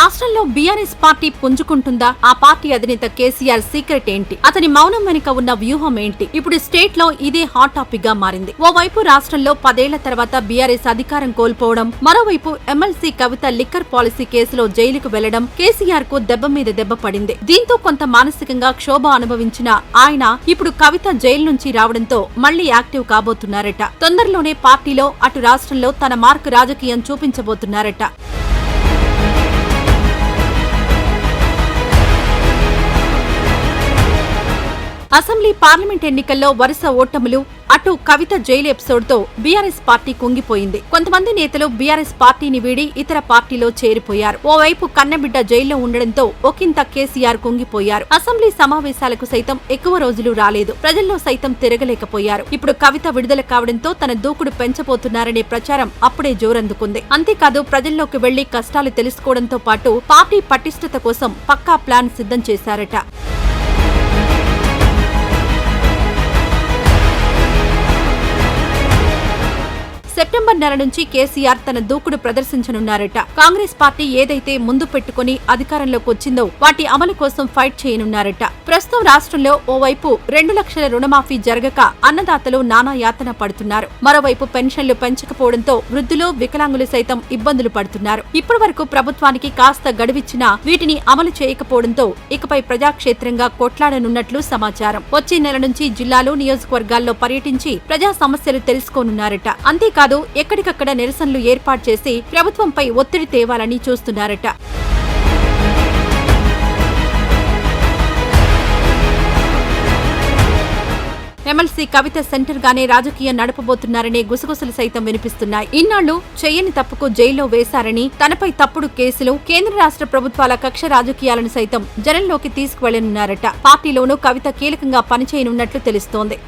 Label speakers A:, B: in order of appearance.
A: రాష్ట్రంలో BRS party పుంజుకుంటుందా? ఆ party అధినేత కేసీఆర్ సీక్రెట్ ఏంటి? అతని మౌనం వెనుక ఉన్న వ్యూహం ఏంటి? ఇప్పుడు స్టేట్లో ఇదే హాట్ టాపిక్గా మారింది. ఓవైపు రాష్ట్రంలో పదేళ్ళ తర్వాత బీఆర్ఎస్ అధికారం కోల్పోవడం మరోవైపు ఎమ్మెల్సీ కవిత లిక్కర్ పాలసీ కేసులో జైలుకు వెళ్ళడం కేసీఆర్కు దెబ్బ మీద దెబ్బ పడింది. దీంతో కొంత మానసికంగా క్షోభ అనుభవించిన ఆయన ఇప్పుడు కవిత జైలు నుంచి రావడంతో మళ్ళీ యాక్టివ్ కాబోతున్నారట. తొందరలోనే పార్టీలో అటు రాష్ట్రంలో తన మార్క్ రాజకీయం చూపించబోతున్నారట. అసెంబ్లీ పార్లమెంట్ ఎన్నికల్లో వరుస ఓటములు అటు కవిత జైలు ఎపిసోడ్తో బీఆర్ఎస్ పార్టీ కుంగిపోయింది. కొంతమంది నేతలు బీఆర్ఎస్ పార్టీని వీడి ఇతర పార్టీలో చేరిపోయారు. ఓవైపు కన్నబిడ్డ జైల్లో ఉండడంతో ఒకంత కేసీఆర్ కుంగిపోయారు. అసెంబ్లీ సమావేశాలకు సైతం ఎక్కువ రోజులు రాలేదు. ప్రజల్లో సైతం తిరగలేకపోయారు. ఇప్పుడు కవిత విడుదల కావడంతో తన దూకుడు పెంచబోతున్నారనే ప్రచారం అప్పుడే జోరందుకుంది. అంతేకాదు ప్రజల్లోకి వెళ్ళి కష్టాలు తెలుసుకోవడంతో పాటు పార్టీ పటిష్టత కోసం పక్కా ప్లాన్ సిద్ధం చేశారట. సెప్టెంబర్ నెల నుంచి కేసీఆర్ తన దూకుడు ప్రదర్శించనున్నారట. కాంగ్రెస్ పార్టీ ఏదైతే ముందు పెట్టుకుని అధికారంలోకి వచ్చిందో వాటి అమలు కోసం ఫైట్ చేయనున్నారట. ప్రస్తుతం రాష్ట్రంలో ఓవైపు రెండు లక్షల రుణమాఫీ జరగక అన్నదాతలు నానా యాతన పడుతున్నారు. మరోవైపు పెన్షన్లు పెంచకపోవడంతో వృద్ధులు వికలాంగులు సైతం ఇబ్బందులు పడుతున్నారు. ఇప్పటి వరకు ప్రభుత్వానికి కాస్త గడువిచ్చినా వీటిని అమలు చేయకపోవడంతో ఇకపై ప్రజాక్షేత్రంగా కొట్లాడనున్నట్లు సమాచారం. వచ్చే నెల నుంచి జిల్లాలు నియోజకవర్గాల్లో పర్యటించి ప్రజా సమస్యలు తెలుసుకోనున్నారట. అంతేకాదు ఎక్కడికక్కడ నిరసనలు ఏర్పాటు చేసి ప్రభుత్వంపై ఒత్తిడి తేవాలని చూస్తున్నారట. ఎమ్మెల్సీ కవిత సెంటర్ గానే రాజకీయం నడపబోతున్నారనే గుసగుసలు సైతం వినిపిస్తున్నాయి. ఇన్నాళ్ళు చేయని తప్పుకు జైల్లో వేశారని తనపై తప్పుడు కేసులు కేంద్ర రాష్ట్ర ప్రభుత్వాల కక్ష రాజకీయాలను సైతం జనంలోకి తీసుకువెళ్ళనున్నారట. పార్టీలోనూ కవిత కీలకంగా పనిచేయనున్నట్లు తెలుస్తోంది.